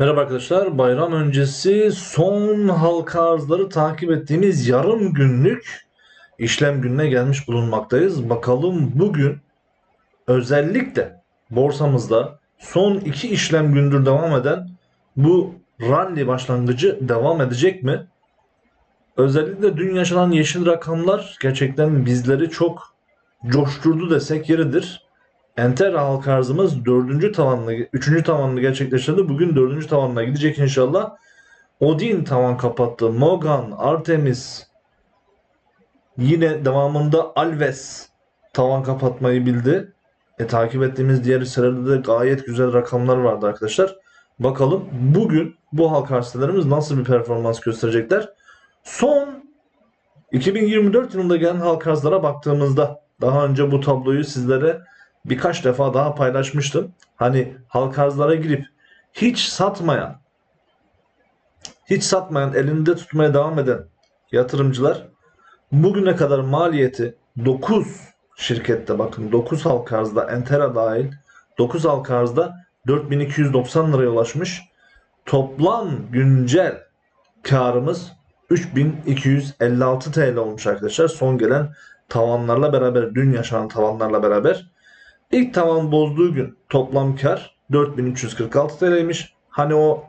Merhaba arkadaşlar. Bayram öncesi son halka arzları takip ettiğimiz yarım günlük işlem gününe gelmiş bulunmaktayız. Bakalım bugün özellikle borsamızda son iki işlem gündür devam eden bu rally başlangıcı devam edecek mi? Özellikle dün yaşanan yeşil rakamlar gerçekten bizleri çok coşturdu desek yeridir. Enter halka arzımız dördüncü tavanını, üçüncü tavanını gerçekleştirdi. Bugün dördüncü tavanına gidecek inşallah. Odin tavan kapattı. Mogan, Artemis, yine devamında Alves tavan kapatmayı bildi. E, takip ettiğimiz diğer hisselerde de gayet güzel rakamlar vardı arkadaşlar. Bakalım bugün bu halka arz sitelerimiz nasıl bir performans gösterecekler. Son 2024 yılında gelen halka arzlara baktığımızda daha önce bu tabloyu sizlere birkaç defa daha paylaşmıştım. Hani halka arzlara girip hiç satmayan, hiç satmayan, elinde tutmaya devam eden yatırımcılar bugüne kadar maliyeti 9 şirkette bakın 9 halka arzda Entera dahil 9 halka arzda 4290 liraya ulaşmış. Toplam güncel karımız 3256 TL olmuş arkadaşlar. Son gelen tavanlarla beraber, dün yaşanan tavanlarla beraber. İlk tavan bozduğu gün toplam kar 4346 TL'ymiş. Hani o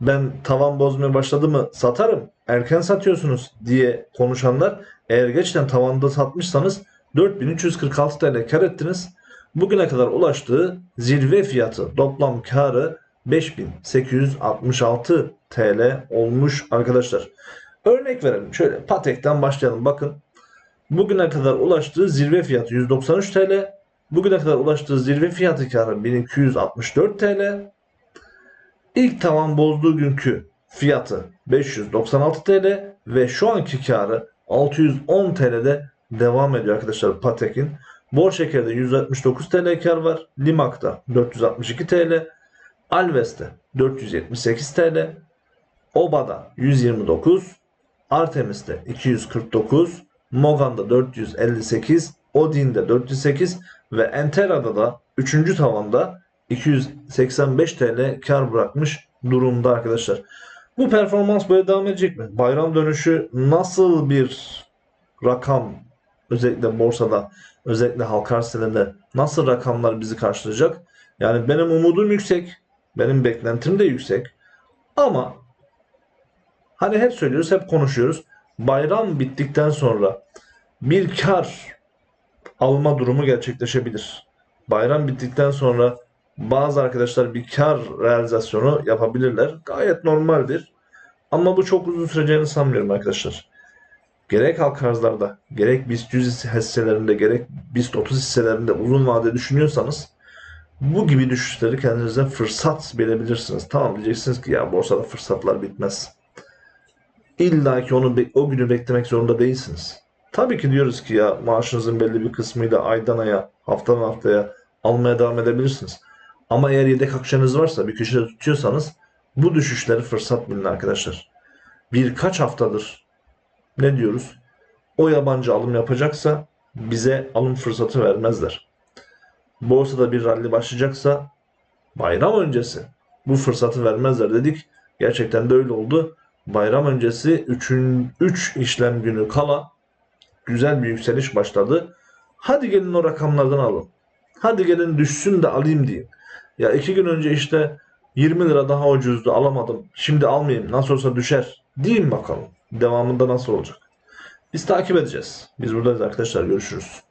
ben tavan bozmaya başladı mı satarım, erken satıyorsunuz diye konuşanlar eğer geçten tavanda satmışsanız 4346 TL kar ettiniz. Bugüne kadar ulaştığı zirve fiyatı toplam karı 5866 TL olmuş arkadaşlar. Örnek verelim. Şöyle Patek'ten başlayalım. Bakın. Bugüne kadar ulaştığı zirve fiyatı 193 TL. Bugüne kadar ulaştığı zirve fiyatı karı 1264 TL. İlk tavan bozduğu günkü fiyatı 596 TL ve şu anki karı 610 TL'de devam ediyor arkadaşlar Patek'in. Bor şekerde 169 TL kar var. Limak'ta 462 TL. Alves'te 478 TL. Oba'da 129. Artemis'te 249. Mogan'da 458. Odin'de 408 ve Entera'da da 3. tavanda 285 TL kar bırakmış durumda arkadaşlar. Bu performans böyle devam edecek mi? Bayram dönüşü nasıl bir rakam özellikle borsada özellikle halka arz sitelerinde nasıl rakamlar bizi karşılayacak? Yani benim umudum yüksek. Benim beklentim de yüksek. Ama hani hep söylüyoruz, hep konuşuyoruz. Bayram bittikten sonra bir kar alma durumu gerçekleşebilir. Bayram bittikten sonra bazı arkadaşlar bir kar realizasyonu yapabilirler. Gayet normaldir. Ama bu çok uzun süreceğini sanmıyorum arkadaşlar. Gerek halka arzlarda, gerek BIST 100 hisselerinde, gerek BIST 30 hisselerinde uzun vade düşünüyorsanız bu gibi düşüşleri kendinize fırsat bilebilirsiniz. Tamam diyeceksiniz ki ya borsada fırsatlar bitmez. İlla ki onu o günü beklemek zorunda değilsiniz. Tabii ki diyoruz ki ya maaşınızın belli bir kısmıyla aydan aya, haftadan haftaya almaya devam edebilirsiniz. Ama eğer yedek akçanız varsa bir köşede tutuyorsanız bu düşüşleri fırsat bilin arkadaşlar. Birkaç haftadır ne diyoruz? O yabancı alım yapacaksa bize alım fırsatı vermezler. Borsada bir rally başlayacaksa bayram öncesi bu fırsatı vermezler dedik. Gerçekten de öyle oldu. Bayram öncesi 3 3 işlem günü kala güzel bir yükseliş başladı. Hadi gelin o rakamlardan alın. Hadi gelin düşsün de alayım deyin. Ya iki gün önce işte 20 lira daha ucuzdu alamadım. Şimdi almayayım nasıl olsa düşer. Deyin bakalım. Devamında nasıl olacak? Biz takip edeceğiz. Biz buradayız arkadaşlar. Görüşürüz.